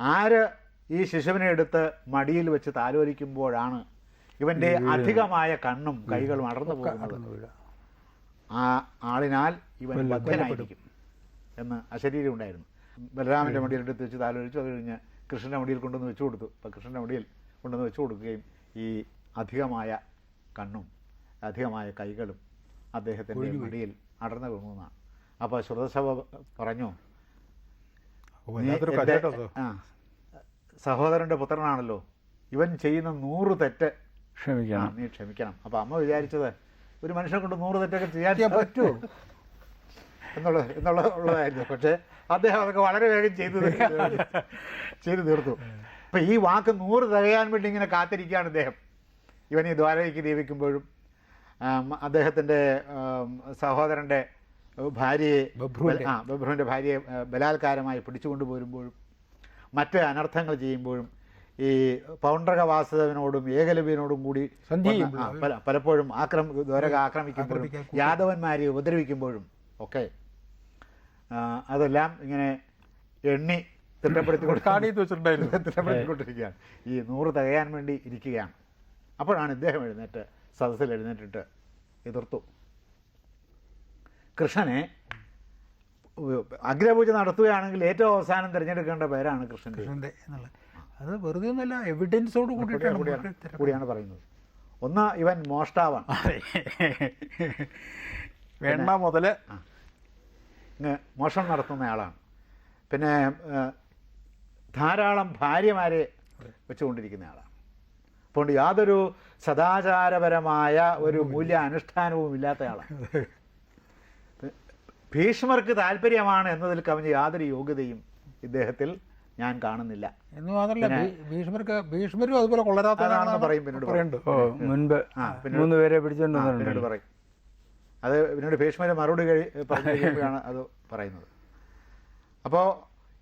ആര് ഈ ശിശുവിനെ എടുത്ത് മടിയിൽ വെച്ച് താലോലിക്കുമ്പോഴാണ് ഇവന്റെ അധികമായ കണ്ണും കൈകളും അടർന്നു പോകുന്നത്. ആ ആളിനാൽ ഇവൻ ബദ്ധനായിരിക്കും എന്ന് അശരീരം ഉണ്ടായിരുന്നു. ബലരാമന്റെ മടിയിൽ എടുത്ത് വെച്ച് താലോലിച്ചു അത് കഴിഞ്ഞ് കൃഷ്ണന്റെ മടിയിൽ കൊണ്ടുവന്ന് വെച്ചു കൊടുത്തു. അപ്പോൾ കൃഷ്ണന്റെ മടിയിൽ കൊണ്ടുവന്ന് വെച്ചു കൊടുക്കുകയും ഈ അധികമായ കണ്ണും അധികമായ കൈകളും അദ്ദേഹത്തിന്റെ മടിയിൽ അടർന്നു പോകുന്നതാണ്. അപ്പോൾ ശ്രുതസഭ പറഞ്ഞു നീ വല്ലാത്തൊരു എന്റെ- കഥയാട്ടോ ആ സഹോദരന്റെ പുത്രനാണല്ലോ. ഇവൻ ചെയ്യുന്ന നൂറ് തെറ്റ്. ആ, ക്ഷമിക്കണം നീ ക്ഷമിക്കണം. അപ്പൊ അമ്മ വിചാരിച്ചത് ഒരു മനുഷ്യനെ കൊണ്ട് നൂറ് തെറ്റൊക്കെ ചെയ്യാൻ പറ്റുമോ എന്നുള്ളത് എന്നുള്ള ഉള്ളതായിരുന്നു. പക്ഷേ അദ്ദേഹം അതൊക്കെ വളരെ വേഗം ചെയ്തു. ചെയ്തു തീർത്തു. അപ്പൊ ഈ വാക്ക് നൂറ് തികയാൻ വേണ്ടി ഇങ്ങനെ കാത്തിരിക്കുകയാണ് അദ്ദേഹം ഇവൻ ഈ ദ്വാരയ്ക്ക് ദീപിക്കുമ്പോഴും അദ്ദേഹത്തിന്റെ അദ്ദേഹത്തിന്റെ സഹോദരന്റെ ഭാര്യയെ. ആ ബബ്രുവിന്റെ ഭാര്യയെ ബലാത്കാരമായി പിടിച്ചുകൊണ്ട് പോരുമ്പോഴും മറ്റ് അനർത്ഥങ്ങൾ ചെയ്യുമ്പോഴും ഈ പൗണ്ഡ്രക വാസുദേവനോടും ഏകലവ്യനോടും കൂടി പലപ്പോഴും ആക്രമ ദ്വാരക ആക്രമിക്കുമ്പോഴും യാദവന്മാരെ ഉപദ്രവിക്കുമ്പോഴും ഒക്കെ അതെല്ലാം ഇങ്ങനെ എണ്ണി തിട്ടപ്പെടുത്തി തിട്ടപ്പെടുത്തിക്കൊണ്ടിരിക്കുകയാണ്. ഈ നൂറ് തികയാൻ വേണ്ടി ഇരിക്കുകയാണ്. അപ്പോഴാണ് ഇദ്ദേഹം എഴുന്നേറ്റ് സദസ്സിൽ എഴുന്നേറ്റിട്ട് എതിർത്തു. കൃഷ്ണനെ അഗ്രപൂജ നടത്തുകയാണെങ്കിൽ ഏറ്റവും അവസാനം തിരഞ്ഞെടുക്കേണ്ട പേരാണ് കൃഷ്ണൻ കൃഷ്ണന്റെ എന്നുള്ള അത് വെറുതെ ഒന്നുമല്ല എവിഡൻസോട് കൂടിയിട്ടാണ് കൂടിയാണ് പറയുന്നത്. ഒന്ന് ഇവൻ മോഷ്ടാവാണ്. വേണ്ട ഇങ്ങ് മോഷണം നടത്തുന്നയാളാണ് പിന്നെ ധാരാളം ഭാര്യമാരെ വെച്ചുകൊണ്ടിരിക്കുന്ന ആളാണ്. അതുകൊണ്ട് യാതൊരു സദാചാരപരമായ ഒരു മൂല്യ അനുഷ്ഠാനവും ഇല്ലാത്തയാളാണ് ഭീഷ്മർക്ക് താല്പര്യമാണ് എന്നതിൽ കവിഞ്ഞ യാതൊരു യോഗ്യതയും ഇദ്ദേഹത്തിൽ ഞാൻ കാണുന്നില്ല. എന്ന് മാത്രമല്ല ഭീഷ്മർക്ക് ഭീഷ്മരും അതുപോലെ കൊള്ളരാത്തതാണെന്ന് പറയും പിന്നീട് പറയുന്നുണ്ട് ഓ മുൻപ് മൂന്ന് പേരെ പിടിച്ചുകൊണ്ട് പിന്നീട് പറയും. അത് പിന്നീട് ഭീഷ്മര് മറുപടി കഴി പറഞ്ഞു കഴിയുമ്പോഴാണ് അത് പറയുന്നത്. അപ്പോൾ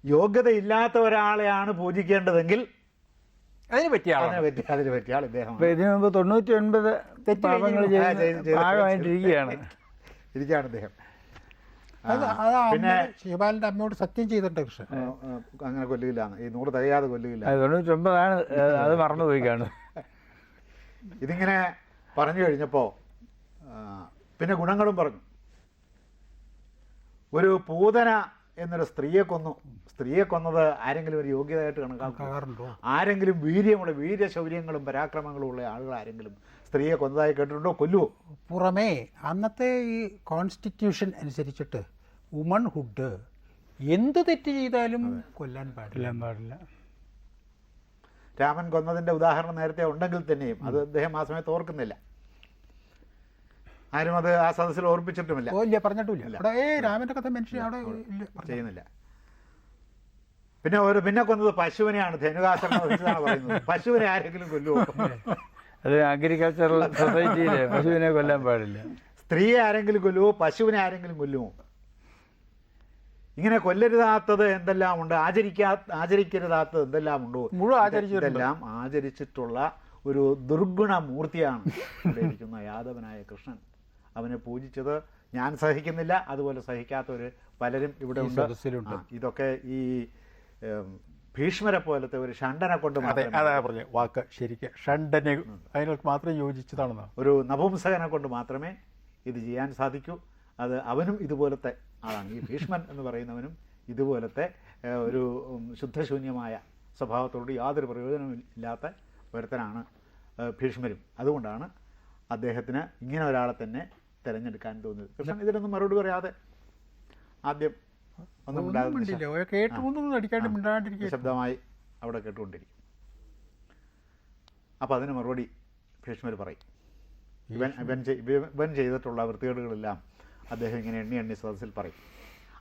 യോഗ്യത ഇല്ലാത്ത ഒരാളെയാണ് പൂജിക്കേണ്ടതെങ്കിൽ അതിന് പറ്റിയ അതിനെ പറ്റി അതിന് പറ്റിയ ആൾ ഇദ്ദേഹം ഇതിനു മുമ്പ് തൊണ്ണൂറ്റി ഒൻപത് പാപങ്ങൾ ചെയ്ത് ഭാഗമായിട്ടിരിക്കുകയാണ്. ഇരിക്കുകയാണ് ഇദ്ദേഹം. അമ്മ പിന്നെ ശിവാലിന്റെ അമ്മയോട് സത്യം ചെയ്തിട്ടുണ്ട് കൃഷ്ണൻ. അങ്ങനെ കൊല്ലുകയില്ല ഈ നൂറ് തികയാതെ തൊണ്ണൂറ്റി ഒമ്പതാണ് അത് മറന്നുപോയി കാണും. ഇതിങ്ങനെ പറഞ്ഞു കഴിഞ്ഞപ്പോൾ പിന്നെ ഗുണങ്ങളും പറഞ്ഞു. ഒരു പൂതന എന്നൊരു സ്ത്രീയെ കൊന്നു. സ്ത്രീയെ കൊന്നത് ആരെങ്കിലും ഒരു യോഗ്യതയായിട്ട് കണക്കാക്കാറുണ്ടോ ആരെങ്കിലും വീര്യമുള്ള വീര്യശൗര്യങ്ങളും പരാക്രമങ്ങളും ഉള്ള ആളുകൾ ആരെങ്കിലും സ്ത്രീയെ കൊന്നതായി കേട്ടിട്ടുണ്ടോ? കൊല്ലുവോ? പുറമേ അന്നത്തെ ഈ കോൺസ്റ്റിറ്റ്യൂഷൻ അനുസരിച്ചിട്ട് വുമൺ ഹുഡ് എന്ത് തെറ്റ് ചെയ്താലും കൊല്ലാൻ പാടില്ല. കൊല്ലാൻ പാടില്ല. രാമൻ കൊന്നതിന്റെ ഉദാഹരണം നേരത്തെ ഉണ്ടെങ്കിൽ തന്നെയും അത് അദ്ദേഹം ആ സമയത്ത് ഓർക്കുന്നില്ല. ആരും അത് ആ സദസ്സിൽ ഓർപ്പിച്ചിട്ടുമില്ല. ഓ ഇല്ല പറഞ്ഞിട്ടില്ല അവിടെ ഏ രാമന്റെ കഥ മനുഷ്യൻ അവിടെ. ചെയ്യുന്നില്ല. പിന്നെ ഒരു പിന്നെ കൊന്നത് പശുവിനെയാണ്. ധനുകാസനം വെച്ചതാണ് പറയുന്നത്. പശുവിനെ ആരെങ്കിലും കൊല്ലുവോ? അത് അഗ്രികൾച്ചറൽ സൊസൈറ്റിയിലെ പശുവിനെ കൊല്ലാൻ പാടില്ല. സ്ത്രീയെ ആരെങ്കിലും കൊല്ലുമോ പശുവിനെ ആരെങ്കിലും കൊല്ലുമോ ഇങ്ങനെ കൊല്ലരുതാത്തത് എന്തെല്ലാം ഉണ്ട്? ആചരിക്കാ ആചരിക്കരുതാത്തത് എന്തെല്ലാം ഉണ്ടോ? മുഴുവൻ ആചരിച്ചതെല്ലാം ആചരിച്ചിട്ടുള്ള ഒരു ദുർഗുണ മൂർത്തിയാണ് ഇവിടെ ഇരിക്കുന്ന യാദവനായ കൃഷ്ണൻ. അവനെ പൂജിച്ചത് ഞാൻ സഹിക്കുന്നില്ല അതുപോലെ സഹിക്കാത്തവർ പലരും ഇവിടെ ഉണ്ട്. ഇതൊക്കെ ഈ ഭീഷ്മരെ പോലത്തെ ഒരു ഷണ്ടനെ കൊണ്ട് അതെ അതാ പറഞ്ഞ വാക്ക് ശരിക്ക്. ഷണ്ടനെ അതിനൊക്കെ മാത്രം യോജിച്ചതാണെന്ന്? ഒരു നപുംസകനെ കൊണ്ട് മാത്രമേ ഇത് ചെയ്യാൻ സാധിക്കൂ. അത് അവനും ഇതുപോലത്തെ ആളാണ്. ഈ ഭീഷ്മൻ എന്ന് പറയുന്നവനും ഇതുപോലത്തെ ഒരു ശുദ്ധശൂന്യമായ സ്വഭാവത്തോട് യാതൊരു പ്രയോജനവും ഇല്ലാത്ത ഒരുത്തനാണ് ഭീഷ്മരും. അതുകൊണ്ടാണ് അദ്ദേഹത്തിന് ഇങ്ങനെ ഒരാളെ തന്നെ തിരഞ്ഞെടുക്കാൻ തോന്നിയത്. കൃഷ്ണൻ ഇതിനൊന്നും മറുപടി പറയാതെ ആദ്യം ഒന്നും അടിക്കാണ്ട് മിണ്ടാണ്ടിരിക്കുക. ശബ്ദമായി അവിടെ കേട്ടുകൊണ്ടിരിക്കും. അപ്പോൾ അതിന് മറുപടി ഭീഷ്മർ പറയും. ഇവൻ ഇവൻ ഇവൻ- ചെയ്തിട്ടുള്ള വൃത്തികേടുകളെല്ലാം അദ്ദേഹം ഇങ്ങനെ എണ്ണി എണ്ണി സദസ്സിൽ പറയും.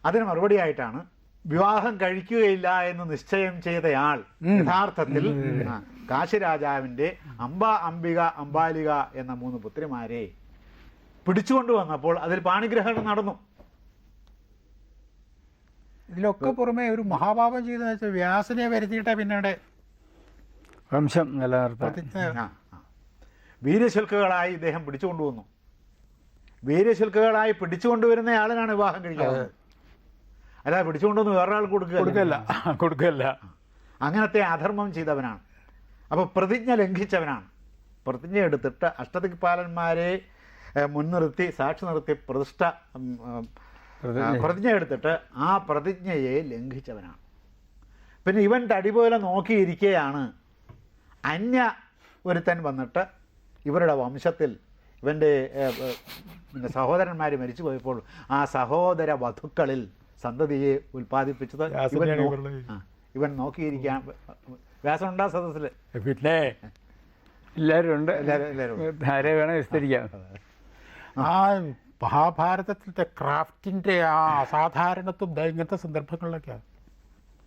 അതിന് മറുപടിയായിട്ടാണ് വിവാഹം കഴിക്കുകയില്ല എന്ന് നിശ്ചയം ചെയ്തയാൾ യഥാർത്ഥത്തിൽ കാശിരാജാവിന്റെ കാശിരാജാവിന്റെ അംബ അംബിക അംബാലിക എന്ന മൂന്ന് പുത്രിമാരെ പിടിച്ചുകൊണ്ടു വന്നപ്പോൾ അതിൽ പാണിഗ്രഹണം നടന്നു. ഇതിലൊക്കെ പുറമെ ഒരു മഹാഭാവം ചെയ്തെന്ന് വെച്ചാൽ വ്യാസനെ വരുത്തിയിട്ട പിന്നീട് വംശം നിലനിർത്താൻ. വീര്യശുൽക്കുകളായി ഇദ്ദേഹം പിടിച്ചുകൊണ്ടുവന്നു. വീര്യശുൽക്കുകളായി പിടിച്ചുകൊണ്ടുവരുന്ന ആളിനാണ് വിവാഹം കഴിക്കുന്നത് അല്ല പിടിച്ചുകൊണ്ടുവന്ന് വേറൊരാൾ കൊടുക്കുക കൊടുക്കല്ല. കൊടുക്കല്ല. അങ്ങനത്തെ അധർമ്മം ചെയ്തവനാണ്. അപ്പോൾ പ്രതിജ്ഞ ലംഘിച്ചവനാണ്. പ്രതിജ്ഞ എടുത്തിട്ട് അഷ്ടദിക്പാലന്മാരെ മുൻനിർത്തി സാക്ഷി നിർത്തി പ്രതിഷ്ഠ പ്രതിജ്ഞ. എടുത്തിട്ട് ആ പ്രതിജ്ഞയെ ലംഘിച്ചവനാണ്. പിന്നെ ഇവൻ തടി പോലെ നോക്കിയിരിക്കുകയാണ് അന്യ ഒരുത്തൻ വന്നിട്ട് ഇവരുടെ വംശത്തിൽ ഇവന്റെ പിന്നെ സഹോദരന്മാർ മരിച്ചു പോയപ്പോൾ ആ സഹോദര വധുക്കളിൽ സന്തതിയെ ഉൽപ്പാദിപ്പിച്ചത് ഇവൻ ഇവൻ നോക്കിയിരിക്കാൻ വ്യാസമുണ്ടാ സദസ്സിൽ. പിന്നെ എല്ലാവരും ഉണ്ട്. എല്ലാവരും- എല്ലാവരും. ആരെ വേണം വിസ്തരിക്കാം. ആ മഹാഭാരതത്തിലത്തെ ക്രാഫ്റ്റിന്റെ ആ അസാധാരണത്വം ഇങ്ങനത്തെ സന്ദർഭങ്ങളിലൊക്കെയാണ്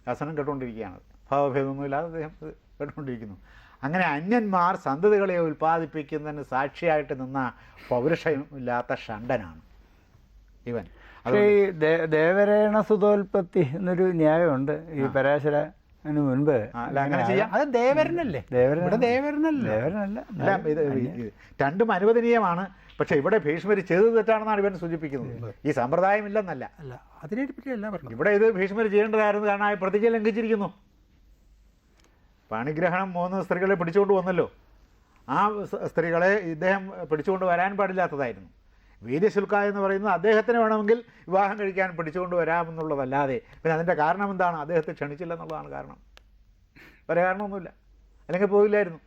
വ്യാസനം കേട്ടുകൊണ്ടിരിക്കുകയാണ്. ഭാവഭേദമൊന്നുമില്ലാതെ അദ്ദേഹം കേട്ടുകൊണ്ടിരിക്കുന്നു. അങ്ങനെ അന്യന്മാർ സന്തതികളെ ഉൽപ്പാദിപ്പിക്കുന്നതിന് സാക്ഷിയായിട്ട് നിന്ന പൗരുഷമില്ലാത്ത ഷണ്ടനാണ് ഇവൻ. പക്ഷേ ഈ ദേവരേണ സുതോൽപത്തി എന്നൊരു ന്യായമുണ്ട്. ഈ പരാശരന് മുൻപ് ആ, അല്ല അത് ദേവരനല്ലേ? ദേവരനല്ലേ. ദേവരനല്ല. രണ്ടും അനുവദനീയമാണ്. പക്ഷെ ഇവിടെ ഭീഷ്മര് ചെയ്തത് തെറ്റാണെന്നാണ് ഇവൻ സൂചിപ്പിക്കുന്നത്. ഈ സമ്പ്രദായം ഇല്ലെന്നല്ല അല്ല അതിനെ പറ്റിയല്ല പറഞ്ഞു ഇവിടെ ഇത് ഭീഷ്മർ ചെയ്യേണ്ടതായിരുന്നു കാരണം ആ പ്രതിജ്ഞ ലംഘിച്ചിരിക്കുന്നു. പാണിഗ്രഹണം മൂന്ന് സ്ത്രീകളെ പിടിച്ചുകൊണ്ട് വന്നല്ലോ. ആ സ്ത്രീകളെ ഇദ്ദേഹം പിടിച്ചുകൊണ്ട് വരാൻ പാടില്ലാത്തതായിരുന്നു. വീര്യശുൽക്ക എന്ന് പറയുന്നത് അദ്ദേഹത്തിന് വേണമെങ്കിൽ വിവാഹം കഴിക്കാൻ പിടിച്ചുകൊണ്ട് വരാമെന്നുള്ളതല്ലാതെ പിന്നെ അതിന്റെ കാരണം എന്താണ്? അദ്ദേഹത്തെ ക്ഷണിച്ചില്ല എന്നുള്ളതാണ് കാരണം. വേറെ കാരണമൊന്നുമില്ല. അല്ലെങ്കിൽ പോയില്ലായിരുന്നു.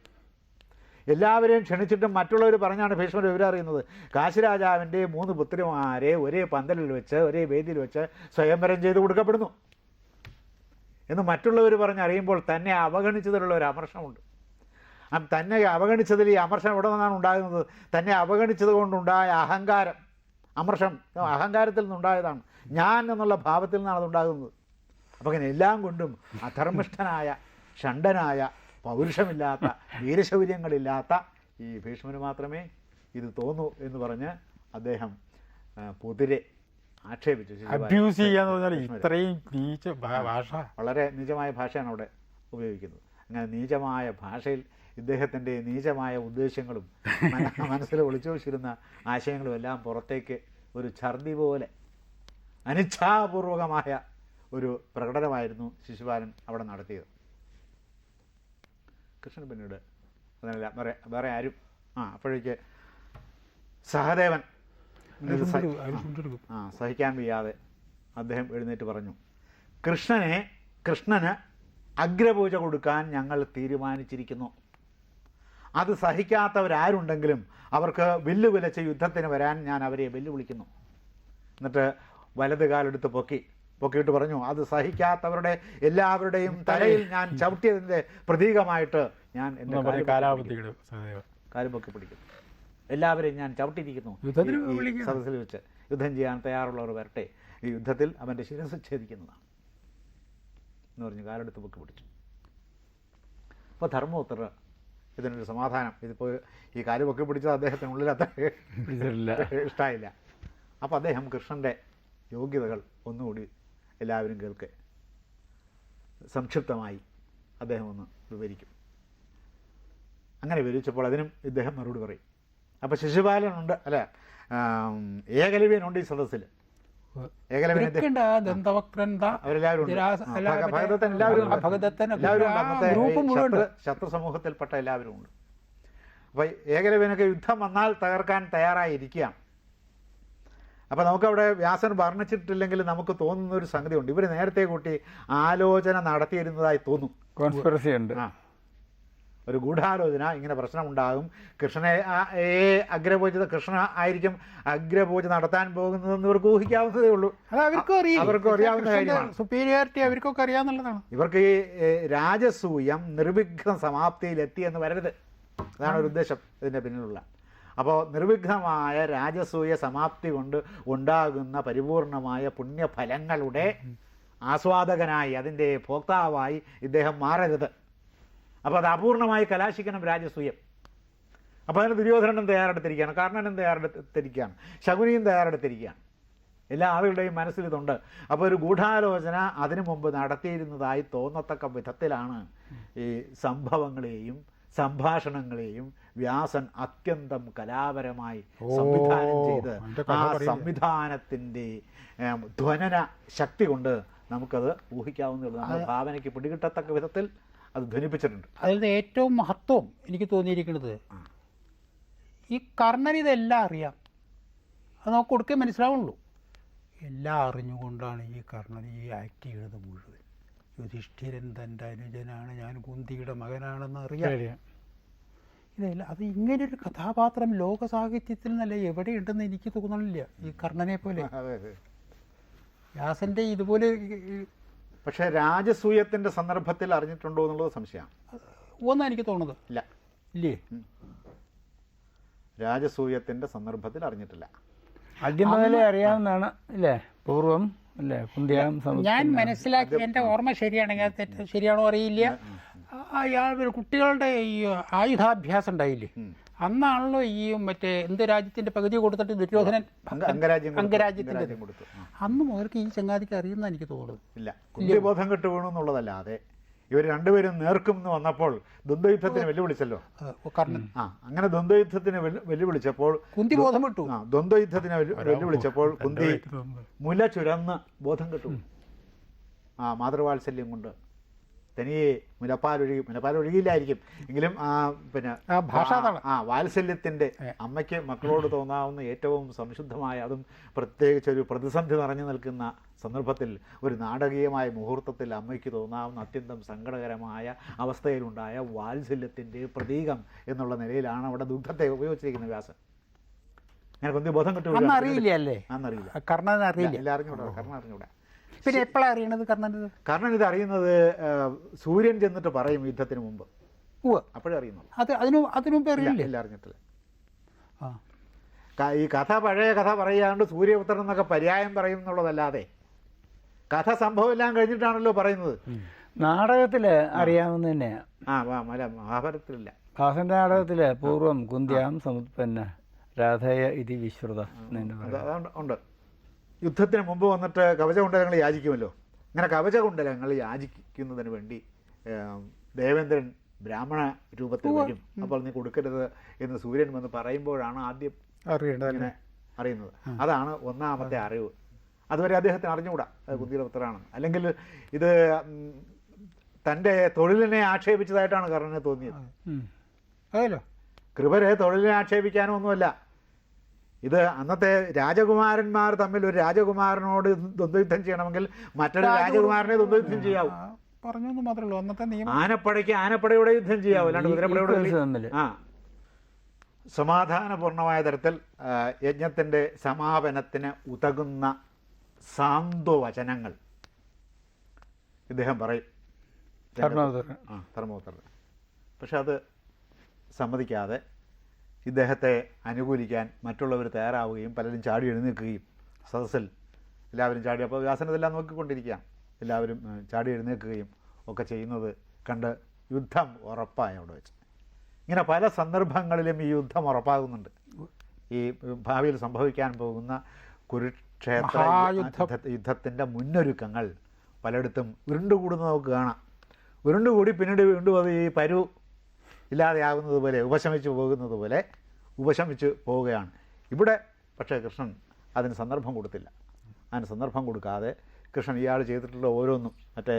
എല്ലാവരെയും ക്ഷണിച്ചിട്ടും മറ്റുള്ളവർ പറഞ്ഞാണ് ഭീഷ്മർ വിവരം അറിയുന്നത് കാശിരാജാവിന്റെ മൂന്ന് പുത്രിമാരെ ഒരേ പന്തലിൽ വെച്ച് ഒരേ വേദിയിൽ വെച്ച് സ്വയംവരം ചെയ്ത് കൊടുക്കപ്പെടുന്നു. എന്ന് മറ്റുള്ളവർ പറഞ്ഞറിയുമ്പോൾ തന്നെ അവഗണിച്ചതിലുള്ള ഒരു അമർഷമുണ്ട്. തന്നെ അവഗണിച്ചതിൽ ഈ അമർഷം എവിടെ നിന്നാണ് ഉണ്ടാകുന്നത്? തന്നെ അവഗണിച്ചത് കൊണ്ടുണ്ടായ അഹങ്കാരം. അമർഷം അഹങ്കാരത്തിൽ നിന്നുണ്ടായതാണ്. ഞാൻ എന്നുള്ള ഭാവത്തിൽ നിന്നാണ് അതുണ്ടാകുന്നത് അപ്പം അങ്ങനെ എല്ലാം കൊണ്ടും അധർമ്മിഷ്ഠനായ ഷണ്ടനായ പൗരുഷമില്ലാത്ത വീരശൗര്യങ്ങളില്ലാത്ത ഈ ഭീഷ്മന് മാത്രമേ ഇത് തോന്നൂ എന്ന് പറഞ്ഞ് അദ്ദേഹം പൊതിരെ ആക്ഷേപിച്ചു. അബ്യൂസ് ചെയ്യാന്ന് പറഞ്ഞാൽ ഇത്രയും നീച്ച ഭാഷ. വളരെ നീചമായ ഭാഷയാണ് അവിടെ ഉപയോഗിക്കുന്നത്. അങ്ങനെ നീചമായ ഭാഷയിൽ ഇദ്ദേഹത്തിന്റെ നീചമായ ഉദ്ദേശങ്ങളും മന- മനസ്സിൽ ഒളിച്ചു വെച്ചിരുന്ന ആശയങ്ങളും എല്ലാം പുറത്തേക്ക് ഒരു ഛർദി പോലെ അനിച്ഛാപൂർവകമായ ഒരു പ്രകടനമായിരുന്നു ശിശുപാലൻ അവിടെ നടത്തിയത്. കൃഷ്ണൻ പിന്നീട് അതല്ല വേറെ വേറെ ആരും. ആ അപ്പോഴേക്ക് സഹദേവൻ. ആ സഹിക്കാൻ വയ്യാതെ അദ്ദേഹം എഴുന്നേറ്റ് പറഞ്ഞു കൃഷ്ണനെ കൃഷ്ണന് അഗ്രപൂജ കൊടുക്കാൻ ഞങ്ങൾ തീരുമാനിച്ചിരിക്കുന്നു. അത് സഹിക്കാത്തവരാരുണ്ടെങ്കിലും അവർക്ക് വില്ല് വിലച്ച് യുദ്ധത്തിന് വരാൻ ഞാൻ അവരെ വെല്ലുവിളിക്കുന്നു. എന്നിട്ട് വലത് കാലെടുത്ത് പൊക്കി. പൊക്കിയിട്ട് പറഞ്ഞു അത് സഹിക്കാത്തവരുടെ എല്ലാവരുടെയും തലയിൽ ഞാൻ ചവിട്ടിയതിന്റെ പ്രതീകമായിട്ട് ഞാൻ എന്റെ കാൽ പൊക്കി പിടിക്കുന്നു എല്ലാവരെയും ഞാൻ ചവിട്ടിയിരിക്കുന്നു. സദസ്സിൽ വെച്ച് യുദ്ധം ചെയ്യാൻ തയ്യാറുള്ളവർ വരട്ടെ. ഈ യുദ്ധത്തിൽ അവന്റെ ശിരസ് ഛേദിക്കുന്നതാണ്. എന്ന് പറഞ്ഞ് കാലെടുത്ത് പൊക്കി പിടിച്ചു. അപ്പോൾ ധർമ്മപുത്ര ഇതിനൊരു സമാധാനം. ഇതിപ്പോൾ ഈ കാൽ പൊക്കി പിടിച്ചത് അദ്ദേഹത്തിനുള്ളിൽ അത്ര ഇഷ്ടമായില്ല അപ്പോൾ അദ്ദേഹം കൃഷ്ണന്റെ യോഗ്യതകൾ ഒന്നുകൂടി എല്ലാവരും കേൾക്കെ. സംക്ഷിപ്തമായി അദ്ദേഹം ഒന്ന് വിവരിക്കും. അങ്ങനെ വിവരിച്ചപ്പോൾ അതിനും ഇദ്ദേഹം മറുപടി പറയും. അപ്പോൾ ശിശുപാലനുണ്ട് അല്ല ഏകലവ്യനുണ്ട് ഈ സദസ്സിൽ. ശത്രു- സമൂഹത്തിൽപ്പെട്ട എല്ലാവരും ഉണ്ട് അപ്പോൾ ഏകലവ്യനൊക്കെ യുദ്ധം വന്നാൽ തകർക്കാൻ തയ്യാറായിരിക്കുകയാണ്. അപ്പോൾ നമുക്കവിടെ വ്യാസൻ വർണിച്ചിട്ടില്ലെങ്കിൽ നമുക്ക് തോന്നുന്ന ഒരു സംഗതിയുണ്ട്. ഇവർ നേരത്തെ കൂട്ടി ആലോചന നടത്തിയിരുന്നതായി തോന്നും. കോൺസ്പിറസി ഉണ്ട്. ആ. ഒരു ഗൂഢാലോചന ഇങ്ങനെ പ്രശ്നമുണ്ടാകും. കൃഷ്ണനെ അഗ്രപൂജിത കൃഷ്ണ ആയിരിക്കും അഗ്രപൂജ നടത്താൻ പോകുന്നതെന്ന് ഇവർക്ക് ഊഹിക്കാവുന്നതേ ഉള്ളൂ. അത് അവർക്കും അറിയാം. അവർക്കും അറിയാവുന്ന കാര്യമാണ്. സുപ്പീരിയോറിറ്റി അവർക്കൊക്കെ അറിയാന്നുള്ളതാണ്. ഇവർക്ക് ഈ രാജസൂയം നിർവിഘ്ന സമാപ്തിയിലെത്തി എന്ന് വരരുത്. അതാണ് ഒരു ഉദ്ദേശം ഇതിന്റെ പിന്നിലുള്ള. അപ്പോൾ നിർവിഘ്നമായ രാജസൂയ സമാപ്തി കൊണ്ട് ഉണ്ടാകുന്ന പരിപൂർണമായ പുണ്യഫലങ്ങളുടെ ആസ്വാദകനായി അതിന്റെ ഭോക്താവായി ഇദ്ദേഹം മാറരുത്. അപ്പോൾ അത് അപൂർണമായി കലാശിക്കണം രാജസൂയം. അപ്പോൾ അതിന് ദുര്യോധനനും തയ്യാറെടുത്തിരിക്കുകയാണ് കർണനും തയ്യാറെടുത്തിരിക്കുകയാണ് ശകുനിയും തയ്യാറെടുത്തിരിക്കുകയാണ്. എല്ലാ ആളുകളുടെയും മനസ്സിൽ ഇതുണ്ട് അപ്പോൾ ഒരു ഗൂഢാലോചന അതിനു മുമ്പ് നടത്തിയിരുന്നതായി തോന്നത്തക്ക വിധത്തിലാണ് ഈ സംഭവങ്ങളെയും സംഭാഷണങ്ങളെയും വ്യാസൻ അത്യന്തം കലാപരമായി സംവിധാനം ചെയ്ത് ആ. സംവിധാനത്തിന്റെ ധ്വനന ശക്തി കൊണ്ട് നമുക്കത് ഊഹിക്കാവുന്നതാണ് നമ്മുടെ ഭാവനയ്ക്ക് പിടികിട്ടത്തക്ക വിധത്തിൽ അത് ധ്വനിപ്പിച്ചിട്ടുണ്ട്. അതിൽ ഏറ്റവും മഹത്വം എനിക്ക് തോന്നിയിരിക്കുന്നത് ഈ കർണൻ ഇതെല്ലാം അറിയാം. അത് നമുക്ക് കൊടുക്കേ മനസ്സിലാവുള്ളൂ. എല്ലാം അറിഞ്ഞുകൊണ്ടാണ് ഈ കർണൻ ഈ ആക്ട് ചെയ്യുന്നത് മുഴുവൻ. യുധിഷ്ഠിരൻ തന്റെ അനുജനാണ് ഞാൻ കുന്തിയുടെ മകനാണെന്ന് അറിയാം. ഇതെല്ലാം അത് ഇങ്ങനൊരു കഥാപാത്രം ലോക സാഹിത്യത്തിൽ നല്ല എവിടെയുണ്ടെന്ന് എനിക്ക് തോന്നണില്ല ഈ കർണനെ പോലെ. അതെ അതെ. വ്യാസന്റെ ഇതുപോലെ പക്ഷെ പക്ഷേ രാജസൂയത്തിന്റെ സന്ദർഭത്തിൽ അറിഞ്ഞിട്ടുണ്ടോ എന്നുള്ളത് സംശയമാണ്. ഒന്നാ എനിക്ക് തോന്നുന്നത്. ഇല്ല. ഇല്ലേ? രാജസൂയത്തിന്റെ സന്ദർഭത്തിൽ അറിഞ്ഞിട്ടില്ല. ആദ്യം മുതലേ അറിയാവുന്നതാണ് ഇല്ലേ? പൂർവം അല്ലേ? കുന്തിയാം ഞാൻ മനസ്സിലാക്കി എന്റെ ഓർമ്മ ശരിയാണെങ്കിൽ അത് തെറ്റ് ശരിയാണോ അറിയില്ല. അയാൾ കുട്ടികളുടെ ഈ ആയുധാഭ്യാസം ഉണ്ടായില്ലേ? അന്നാണല്ലോ ഈ മറ്റേ എന്ത് രാജ്യത്തിന്റെ പകുതി കൊടുത്തിട്ട് ദുര്യോധനൻ. അംഗരാജ്യത്തിന്റെ അന്ന് മുതൽക്ക് ഈ ചങ്ങാതിക്ക് അറിയുന്ന എനിക്ക് തോന്നുന്നത്. ഇല്ല. കുന്തിബോധം കെട്ട് വീണു എന്നുള്ളതല്ലാതെ ഇവർ രണ്ടുപേരും നേർക്കും എന്ന് വന്നപ്പോൾ ദ്വന്ദ്വയുദ്ധത്തിന് വെല്ലുവിളിച്ചല്ലോ. ആ, കർണൻ. ആ അങ്ങനെ ദ്വന്ദ്വയുദ്ധത്തിന് വെല്ലുവിളിച്ചപ്പോൾ കുന്തി ബോധം വിട്ടു. ആ ദ്വന്ദ്വയുദ്ധത്തിന് വെല്ലുവിളിച്ചപ്പോൾ കുന്തി മുല ചുരന്ന് ബോധം കിട്ടും. ആ മാതൃവാത്സല്യം കൊണ്ട്. തനിയെ മുലപ്പാലൊഴുകി മുലപ്പാലൊഴുകിയില്ലായിരിക്കും എങ്കിലും ആ പിന്നെ ആ വാത്സല്യത്തിന്റെ അമ്മയ്ക്ക് മക്കളോട് തോന്നാവുന്ന ഏറ്റവും സംശുദ്ധമായ അതും പ്രത്യേകിച്ച് ഒരു പ്രതിസന്ധി നിറഞ്ഞു നിൽക്കുന്ന സന്ദർഭത്തിൽ ഒരു നാടകീയമായ മുഹൂർത്തത്തിൽ അമ്മയ്ക്ക് തോന്നാവുന്ന അത്യന്തം സങ്കടകരമായ അവസ്ഥയിലുണ്ടായ വാത്സല്യത്തിന്റെ പ്രതീകം എന്നുള്ള നിലയിലാണ് അവിടെ ദുഗ്ധത്തെ ഉപയോഗിച്ചിരിക്കുന്നത് വ്യാസൻ. അങ്ങനെ ബോധം കിട്ടും അന്ന് അറിയില്ല അല്ലേ? അന്നറിയില്ല. കർണൻ അറിയില്ല. എല്ലാം അറിഞ്ഞൂടാ കാരണം അറിഞ്ഞൂടാ പിന്നെ എപ്പോഴാണ് അറിയണത് കർണൻ കർണൻ ഇത് അറിയുന്നത് സൂര്യൻ ചെന്നിട്ട് പറയും യുദ്ധത്തിന് മുമ്പ്. അപ്പോഴേ അറിയുന്നു അത് അതിനു അതിനു മുമ്പ് അറിയില്ല? അറിഞ്ഞിട്ടില്ല. ആ. ഈ കഥ പഴയ കഥ പറയാണ്ട് സൂര്യപുത്രൻ എന്നൊക്കെ പര്യായം പറയും എന്നുള്ളതല്ലാതെ കഥ സംഭവം എല്ലാം കഴിഞ്ഞിട്ടാണല്ലോ പറയുന്നത്. നാടകത്തിൽ അറിയാവുന്ന തന്നെ ആ മഹാഭാരതത്തിലില്ല. നാടകത്തിൽ പൂർവം കുന്തിയാം സമുത്പന്ന രാധയ ഇതി വിശ്രുത ഉണ്ട്. യുദ്ധത്തിന് മുമ്പ് വന്നിട്ട് കവചകുണ്ടലങ്ങൾ യാചിക്കുമല്ലോ? അങ്ങനെ കവചകുണ്ടലങ്ങൾ യാചിക്കുന്നതിന് വേണ്ടി ദേവേന്ദ്രൻ ബ്രാഹ്മണ രൂപത്തിൽ വരും അപ്പോൾ നീ കൊടുക്കരുത് എന്ന് സൂര്യൻ വന്ന് പറയുമ്പോഴാണ് ആദ്യം അറിയേണ്ടത് അങ്ങനെ അറിയുന്നത്. അതാണ് ഒന്നാമത്തെ അറിവ്. അതുവരെ അദ്ദേഹത്തിന് അറിഞ്ഞുകൂടാ. അത് കുന്തിയുടെ പുത്രനാണ് അല്ലെങ്കിൽ ഇത് തന്റെ തൊഴിലിനെ ആക്ഷേപിച്ചതായിട്ടാണ് കർണനെ തോന്നിയത്. അതല്ലോ കൃപരെ തൊഴിലിനെ ആക്ഷേപിക്കാനോ ഒന്നുമല്ല ഇത് അന്നത്തെ രാജകുമാരന്മാർ തമ്മിൽ ഒരു രാജകുമാരനോട് ദ്വന്ദ്യുദ്ധം ചെയ്യണമെങ്കിൽ മറ്റൊരു രാജകുമാരനെ ദ്വന്ദ്യുദ്ധം ചെയ്യാവൂ. പറഞ്ഞു എന്ന് മാത്രമേ ഉള്ളൂ അന്നത്തെ നിയമം ആനപ്പടയ്ക്ക് ആനപ്പടയുടെ യുദ്ധം ചെയ്യാവൂ. അല്ലാണ്ട് കുതിരപ്പടയോട്. ആ. സമാധാനപൂർണമായ തരത്തിൽ യജ്ഞത്തിന്റെ യജ്ഞത്തിന്റെ സമാപനത്തിന് ഉതകുന്ന സാന്ത്വവചനങ്ങൾ. ഇദ്ദേഹം പറയും. ആ പക്ഷെ അത് സമ്മതിക്കാതെ ഇദ്ദേഹത്തെ അനുകൂലിക്കാൻ മറ്റുള്ളവർ തയ്യാറാവുകയും പലരും ചാടി എഴുന്നേൽക്കുകയും സദസ്സിൽ എല്ലാവരും ചാടി. അപ്പോൾ വ്യാസനതെല്ലാം നോക്കിക്കൊണ്ടിരിക്കുക എല്ലാവരും ചാടി എഴുന്നേൽക്കുകയും ഒക്കെ ചെയ്യുന്നത് കണ്ട് യുദ്ധം ഉറപ്പായി അവിടെ വെച്ച്. ഇങ്ങനെ പല സന്ദർഭങ്ങളിലും ഈ യുദ്ധം ഉറപ്പാകുന്നുണ്ട്. ഈ ഭാവിയിൽ സംഭവിക്കാൻ പോകുന്ന കുരുക്ഷേത്ര യുദ്ധത്തിന്റെ മുന്നൊരുക്കങ്ങൾ പലയിടത്തും ഉരുണ്ടുകൂടുന്നത് നമുക്ക് കാണാം. ഉരുണ്ടുകൂടി പിന്നീട് വീണ്ടും അത് ഈ പരു ഇല്ലാതെയാകുന്നത് പോലെ ഉപശമിച്ചു പോകുന്നത് പോലെ ഉപശമിച്ചു പോവുകയാണ്. ഇവിടെ പക്ഷേ കൃഷ്ണൻ അതിന് സന്ദർഭം കൊടുത്തില്ല. അതിന് സന്ദർഭം കൊടുക്കാതെ കൃഷ്ണൻ ഇയാൾ ചെയ്തിട്ടുള്ള ഓരോന്നും മറ്റേ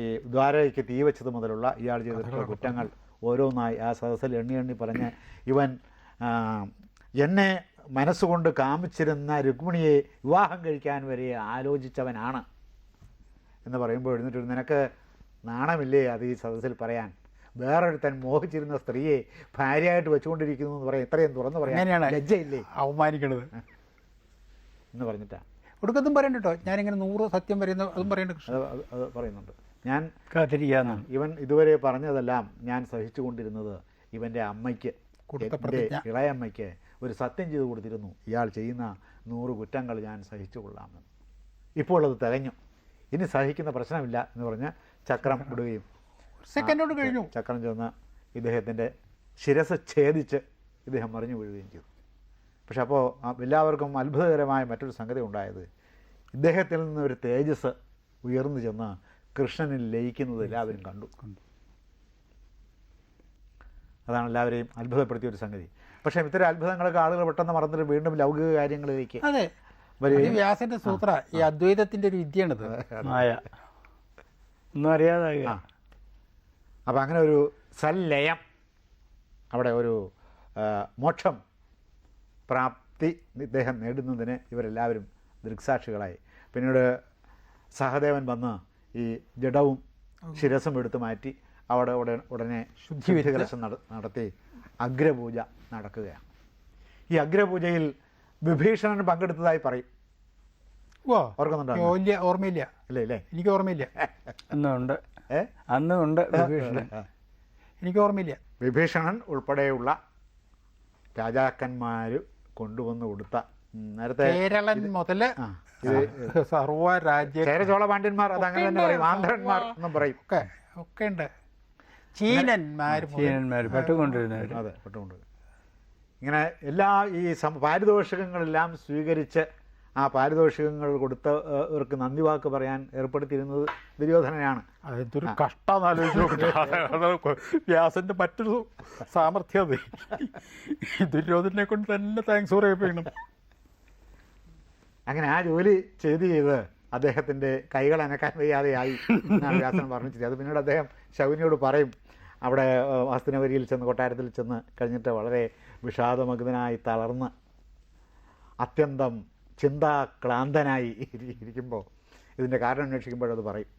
ഈ ദ്വാരയ്ക്ക് തീ വെച്ചത് മുതലുള്ള ഇയാൾ ചെയ്തിട്ടുള്ള കുറ്റങ്ങൾ ഓരോന്നായി ആ സദസ്സിൽ എണ്ണി എണ്ണി പറഞ്ഞ് ഇവൻ എന്നെ മനസ്സുകൊണ്ട് കാമിച്ചിരുന്ന രുക്മിണിയെ വിവാഹം കഴിക്കാൻ വരെ ആലോചിച്ചവനാണ് എന്ന് പറയുമ്പോൾ എഴുന്നിട്ട് നിനക്ക് നാണമില്ലേ അത് ഈ സദസ്സിൽ പറയാൻ? വേറൊരുത്തൻ മോഹിച്ചിരുന്ന സ്ത്രീയെ ഭാര്യയായിട്ട് വെച്ചുകൊണ്ടിരിക്കുന്നു എന്ന് പറയാം ഇത്രയും തുറന്നു പറയാം അങ്ങനെയാണ് ലജ്ജയില്ലേ? അവമാനിക്കണത്. എന്ന് പറഞ്ഞിട്ടാ? ഒടുക്കത്തും പറയണ്ട കേട്ടോ. ഞാനിങ്ങനെ നൂറ് സത്യം പറയുന്ന അതും പറയണ്ട അത് പറയുന്നുണ്ട്. ഞാൻ കാത്തിരിക്കാന്ന് ഇവൻ ഇതുവരെ പറഞ്ഞതെല്ലാം ഞാൻ സഹിച്ചുകൊണ്ടിരുന്നത് ഇവന്റെ അമ്മയ്ക്ക് ഇളയമ്മയ്ക്ക് ഒരു സത്യം ചെയ്തു കൊടുത്തിരുന്നു. ഇയാൾ ചെയ്യുന്ന നൂറ് കുറ്റങ്ങൾ ഞാൻ സഹിച്ചു കൊള്ളാമെന്ന് ഇപ്പോൾ അത് തികഞ്ഞു. ഇനി സഹിക്കുന്ന പ്രശ്നമില്ല എന്ന് പറഞ്ഞ് ചക്രം വിടുകയും സെക്കൻഡോട് കഴിഞ്ഞു. ചക്രം ചെന്ന ഇദ്ദേഹത്തിന്റെ ശിരസ് ഛേദിച്ച് ഇദ്ദേഹം മറിഞ്ഞു വീഴുകയും ചെയ്തു. പക്ഷെ അപ്പോൾ എല്ലാവർക്കും അത്ഭുതകരമായ മറ്റൊരു സംഗതി ഉണ്ടായത് ഇദ്ദേഹത്തിൽ നിന്ന് ഒരു തേജസ് ഉയർന്നു ചെന്ന് കൃഷ്ണനിൽ ലയിക്കുന്നത് എല്ലാവരും കണ്ടു. അതാണ് എല്ലാവരെയും അത്ഭുതപ്പെടുത്തിയ ഒരു സംഗതി. പക്ഷേ ഇത്തരം അത്ഭുതങ്ങളൊക്കെ ആളുകൾ പെട്ടെന്ന് മറന്നിട്ട് വീണ്ടും ലൗകിക കാര്യങ്ങളിലേക്ക് അതെ. വ്യാസന്റെ സൂത്ര. ഈ അദ്വൈതത്തിന്റെ ഒരു വിദ്യയാണിത്. മായ. ഒന്നും അറിയാതായി? ആ അപ്പം അങ്ങനെ ഒരു സല്ലയം അവിടെ ഒരു മോക്ഷം പ്രാപ്തി ഇദ്ദേഹം നേടുന്നതിന് ഇവരെല്ലാവരും ദൃക്സാക്ഷികളായി. പിന്നീട് സഹദേവൻ വന്ന് ഈ ജഡവും ശിരസും എടുത്തു മാറ്റി അവിടെ ഉടനെ ഉടനെ ശുദ്ധി വിധികലശം നടത്തി അഗ്രപൂജ നടക്കുകയാണ്. ഈ അഗ്രപൂജയിൽ വിഭീഷണൻ പങ്കെടുത്തതായി പറയും. ഓ ഓർക്കുന്നുണ്ടോ ഓർമ്മയില്ല. അല്ലേ അല്ലേ എനിക്ക് ഓർമ്മയില്ല. അന്നുണ്ട് ഏ? അന്നുണ്ട് വിഭീഷണൻ. എനിക്ക് ഓർമ്മയില്ല. വിഭീഷണൻ ഉൾപ്പെടെയുള്ള രാജാക്കന്മാർ കൊണ്ടുവന്ന് കൊടുത്ത നേരത്തെ കേരളൻ മുതൽ ഇത് സർവ രാജ്യ ചേരചോള പാണ്ഡ്യന്മാർ അത് അങ്ങനെ തന്നെ പറയും. ആന്ധ്രന്മാർ എന്നും പറയും. ഒക്കെ ഒക്കെ ഉണ്ട് ചീനന്മാർ ചീനന്മാർ പെട്ടുകൊണ്ടിരുന്നവർ അതെ പെട്ടുകൊണ്ട് ഇങ്ങനെ എല്ലാ ഈ പാരിതോഷികങ്ങളെല്ലാം സ്വീകരിച്ച് ആ പാരിതോഷികങ്ങൾ കൊടുത്തവർക്ക് നന്ദി വാക്ക് പറയാൻ ഏർപ്പെടുത്തിയിരുന്നത് ദുര്യോധനനാണ്. അതെന്തൊരു കഷ്ടം വ്യാസന്റെ മറ്റൊരു സാമർഥ്യം ദുര്യോധനെ കൊണ്ട് തന്നെ താങ്ക്സ് പറയപ്പെടണം അങ്ങനെ ആ ജോലി ചെയ്ത് ചെയ്ത് അദ്ദേഹത്തിന്റെ കൈകൾ അനക്കാൻ വയ്യാതെയായി എന്നാണ് വ്യാസൻ പറഞ്ഞിട്ട് അത് പിന്നീട് അദ്ദേഹം ശൗനിയോട് പറയും അവിടെ വാസ്തുനവരിയിൽ ചെന്ന് കൊട്ടാരത്തിൽ ചെന്ന് കഴിഞ്ഞിട്ട് വളരെ വിഷാദമഗ്നായി തളർന്ന് അത്യന്തം ചിന്താക്ലാന്തനായി ഇരിക്കുമ്പോൾ ഇതിന്റെ കാരണം അന്വേഷിക്കുമ്പോഴത് പറയും.